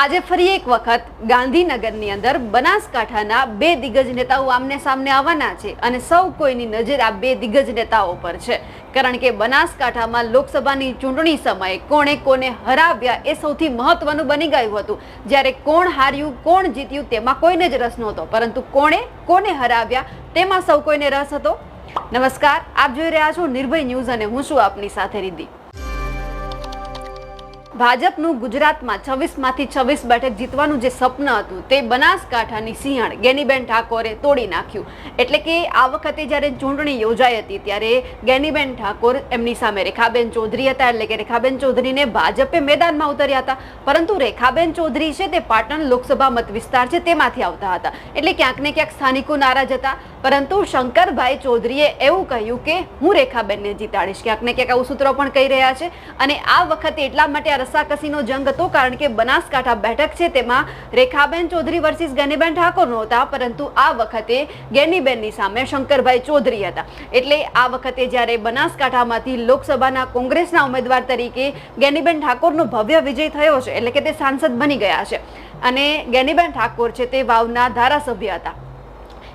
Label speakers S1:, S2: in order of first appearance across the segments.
S1: આજે ફરી એક વખત ગાંધીનગરની અંદર બનાસકાંઠાના બે દિગ્ગજ નેતાઓ આમને સામને આવવાના છે અને સૌ કોઈની નજર આ બે દિગ્ગજ નેતાઓ પર છે. કારણ કે બનાસકાંઠામાં લોકસભાની ચૂંટણી સમયે કોણે કોને હરાવ્યા એ સૌથી મહત્વનું બની ગયું હતું. જ્યારે કોણ હાર્યું, કોણ જીત્યું તેમાં કોઈને જ રસ નહોતો. પરંતુ કોણે કોને હરાવ્યા તેમાં સૌ કોઈને રસ હતો? નમસ્કાર, આપ જોઈ રહ્યા છો નિર્ભય ન્યૂઝ અને હું છું આપની સાથે રીધી ભાજપનું ગુજરાતમાં છવ્વીસમાંથી છવ્વીસ બેઠક જીતવાનું જે સ્વપ્ન હતું તે બનાસકાંઠાની સિંહણ ગેનીબેન ઠાકોરે તોડી નાખ્યું. એટલે કે આ વખતે જ્યારે ચૂંટણી યોજાઈ હતી ત્યારે ગેનીબેન ઠાકોર એમની સામે રેખાબેન ચૌધરી હતા. એટલે કે રેખાબેન ચૌધરીને ભાજપે મેદાનમાં ઉતર્યા હતા. પરંતુ રેખાબેન ચૌધરી છે તે પાટણ લોકસભા મત વિસ્તાર છે તેમાંથી આવતા હતા. એટલે ક્યાંક ને ક્યાંક સ્થાનિકો નારાજ હતા. પરંતુ શંકરભાઈ ચૌધરીએ એવું કહ્યું કે હું રેખાબેનને જીતાડીશ. ક્યાંક ને ક્યાંક આવું સૂત્રો પણ કહી રહ્યા છે. અને આ વખતે એટલા માટે આ રસાકસીનો જંગ હતો કારણ કે બનાસકાંઠા બેઠક છે તેમાં રેખાબેન ચૌધરી વર્સિસ ગેનીબેન ઠાકોર નહોતા પરંતુ આ વખતે ગેનીબેનની સામે શંકરભાઈ ચૌધરી હતા. એટલે આ વખતે જ્યારે બનાસકાંઠામાંથી લોકસભાના કોંગ્રેસના ઉમેદવાર તરીકે ગેનીબેન ઠાકોરનો ભવ્ય વિજય થયો છે, એટલે કે તે સાંસદ બની ગયા છે. અને ગેનીબેન ઠાકોર છે તે વાવના ધારાસભ્ય હતા.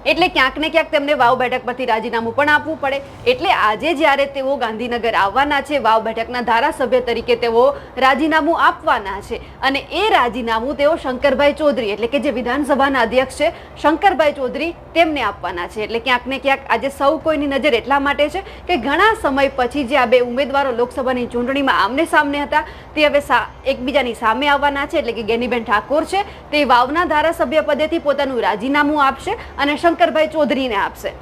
S1: એટલે ક્યાંક ને ક્યાંક તેમને વાવ બેઠક પરથી રાજીનામું પણ આપવું પડે. એટલે આજે જ્યારે તેઓ ગાંધીનગર આવવાના છે, વાવ બેઠકના ધારાસભ્ય તરીકે તેઓ રાજીનામું આપવાના છે. અને એ રાજીનામું તેઓ શંકરભાઈ ચૌધરી, એટલે કે જે વિધાનસભાના અધ્યક્ષ છે, શંકરભાઈ ચૌધરી તેમને આપવાના છે. એટલે ક્યાંક ને ક્યાંક આજે સૌ કોઈની નજર એટલા માટે છે કે ઘણા સમય પછી જે આ બે ઉમેદવારો લોકસભાની ચૂંટણીમાં આમને સામને હતા, તે હવે એકબીજાની સામે આવવાના છે. એટલે કે ગેનીબેન ઠાકોર છે, તે વાવના ધારાસભ્ય પદેથી પોતાનું રાજીનામું આપશે અને શંકરભાઈ ચૌધરીને આપશે.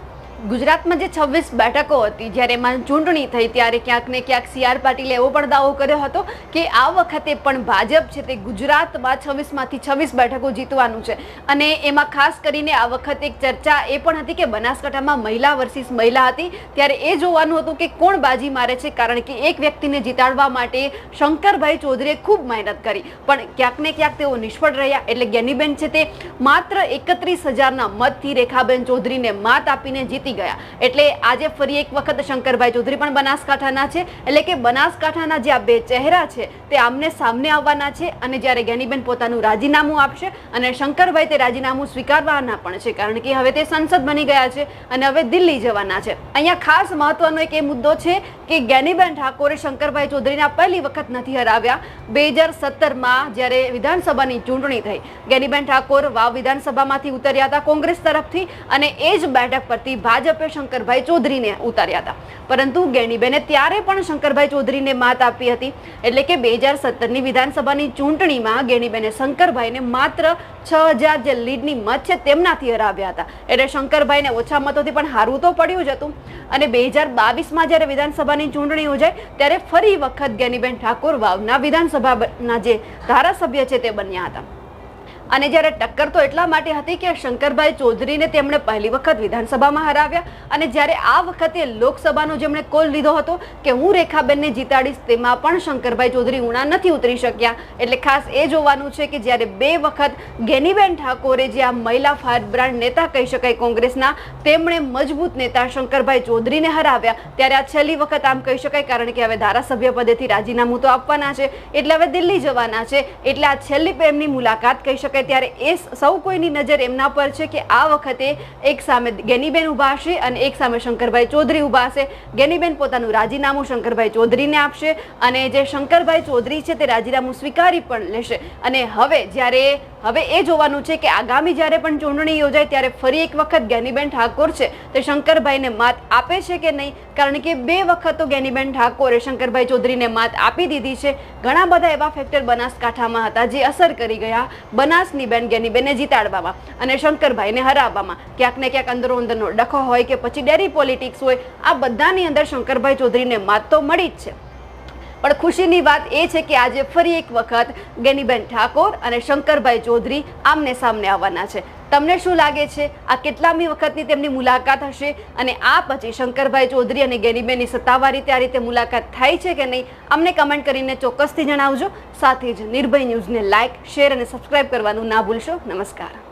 S1: ગુજરાતમાં જે છવ્વીસ બેઠકો હતી, જ્યારે એમાં ચૂંટણી થઈ ત્યારે ક્યાંક ને ક્યાંક સી આર પાટીલે એવો પણ દાવો કર્યો હતો કે આ વખતે પણ ભાજપ છે તે ગુજરાતમાં છવ્વીસમાંથી છવ્વીસ બેઠકો જીતવાનું છે. અને એમાં ખાસ કરીને આ વખતે એક ચર્ચા એ પણ હતી કે બનાસકાંઠામાં મહિલા વર્સિસ મહિલા હતી, ત્યારે એ જોવાનું હતું કે કોણ બાજી મારે છે, કારણ કે એક વ્યક્તિને જીતાડવા માટે શંકરભાઈ ચૌધરીએ ખૂબ મહેનત કરી. પણ ક્યાંક ને ક્યાંક તેઓ નિષ્ફળ રહ્યા, એટલે જ્ઞાનીબેન છે તે માત્ર એકત્રીસ હજારના મતથી રેખાબેન ચૌધરીને માત આપીને જીતી ગયા. એટલે આજે ફરી એક વખત શંકરભાઈ ચૌધરી પણ બનાસકાંઠાના છે. એટલે કે બનાસકાંઠાના જે આ બે ચહેરા છે, તે આમને સામને આવવાના છે અને જ્યારે જ્ઞાનીબેન પોતાનું રાજીનામું આપશે અને શંકરભાઈ તે રાજીનામું સ્વીકારવાના પણ છે, કારણ કે હવે તે સંસદ બની ગયા છે અને હવે દિલ્હી જવાના છે. અહીંયા ખાસ મહત્વનો એક એ મુદ્દો છે કે જ્ઞાનીબેન ઠાકોરે શંકરભાઈ ચૌધરીના પહેલી વખત નથી હરાવ્યા. બે હજાર સત્તરમાં જ્યારે વિધાનસભાની ચૂંટણી થઈ જ્ઞાનીબેન ઠાકોર વાવ વિધાનસભામાંથી ઉતર્યા હતા કોંગ્રેસ તરફથી અને એ જ બેઠક પરથી ભાજપે શંકરભાઈ ચૌધરીને ઉતાર્યા હતા. પરંતુ ગેણીબેને ત્યારે પણ શંકરભાઈ ચૌધરીને માત આપી હતી. એટલે કે બે હજાર સત્તરની વિધાનસભાની ચૂંટણીમાં ગેણીબેને શંકરભાઈને માત્ર છ હજાર જે લીડની મત છે તેમનાથી હરાવ્યા હતા. એટલે શંકરભાઈને ઓછા મતોથી પણ હારવું તો પડ્યું જ હતું. અને બે હજાર બાવીસમાં જ્યારે વિધાનસભાની ચૂંટણી યોજાય, ત્યારે ફરી વખત ગેનીબેન ઠાકોર વાવના વિધાનસભાના જે ધારાસભ્ય છે તે બન્યા હતા. અને જ્યારે ટક્કર તો એટલા માટે હતી કે શંકરભાઈ ચૌધરીને તેમણે પહેલી વખત વિધાનસભામાં હરાવ્યા અને જ્યારે આ વખતે લોકસભાનો જેમણે કોલ લીધો હતો કે હું રેખાબેનને જીતાડીશ, તેમાં પણ શંકરભાઈ ચૌધરી ઉણા નથી ઉતરી શક્યા. એટલે ખાસ એ જોવાનું છે કે જ્યારે બે વખત ગેનીબેન ઠાકોરે જે આ મહિલા ફાયર બ્રાન્ડ નેતા કહી શકાય કોંગ્રેસના, તેમણે મજબૂત નેતા શંકરભાઈ ચૌધરીને હરાવ્યા. ત્યારે આ છેલ્લી વખત આમ કહી શકાય કારણ કે હવે ધારાસભ્ય પદેથી રાજીનામું તો આપવાના છે. એટલે હવે દિલ્હી જવાના છે. એટલે આ છેલ્લી એમની મુલાકાત કહી શકાય ત્યારે એ સૌ કોઈની નજર એમના પર છે કે આ વખતે એક સામે ગેનીબેન ઊભા હશે અને એક સામે શંકરભાઈ ચૌધરી ઊભા હશે ગેનીબેન પોતાનું રાજીનામું શંકરભાઈ ચૌધરીને આપશે અને જે શંકરભાઈ ચૌધરી છે તે રાજીનામું સ્વીકારી પણ લેશે. અને હવે જ્યારે હવે એ જોવાનું છે કે આગામી જ્યારે પણ ચૂંટણી યોજાય ત્યારે ફરી એક વખત જ્ઞાનીબેન ઠાકોર છે તે શંકરભાઈને માત આપે છે કે નહીં? કારણ કે બે વખત તો જ્ઞાનીબેન ઠાકોરે શંકરભાઈ ચૌધરીને માત આપી દીધી છે. ઘણા બધા એવા ફેક્ટર બનાસકાંઠામાં હતા જે અસર કરી ગયા. બનાસની બેન જ્ઞાનીબેને જીતાડવામાં અને શંકરભાઈને હરાવવામાં. ક્યાંક ને ક્યાંક અંદરો અંદરનો ડખો હોય કે પછી ડેરી પોલિટિક્સ હોય, આ બધાની અંદર શંકરભાઈ ચૌધરીને માત તો મળી જ છે. પણ ખુશીની વાત એ છે કે આજે ફરી એક વખત ગેનીબેન ઠાકોર અને શંકરભાઈ ચૌધરી આમને સામને આવવાના છે. તમને શું લાગે છે? આ કેટલામી વખતની તેમની મુલાકાત હશે અને આ પછી શંકરભાઈ ચૌધરી અને ગેનીબેનની સત્તાવાર રીતે આ રીતે મુલાકાત થાય છે કે નહીં? અમને કમેન્ટ કરીને ચોક્કસથી જણાવજો. સાથે જ નિર્ભય ન્યૂઝને લાઇક શેર અને સબસ્ક્રાઇબ કરવાનું ના ભૂલશો. નમસ્કાર.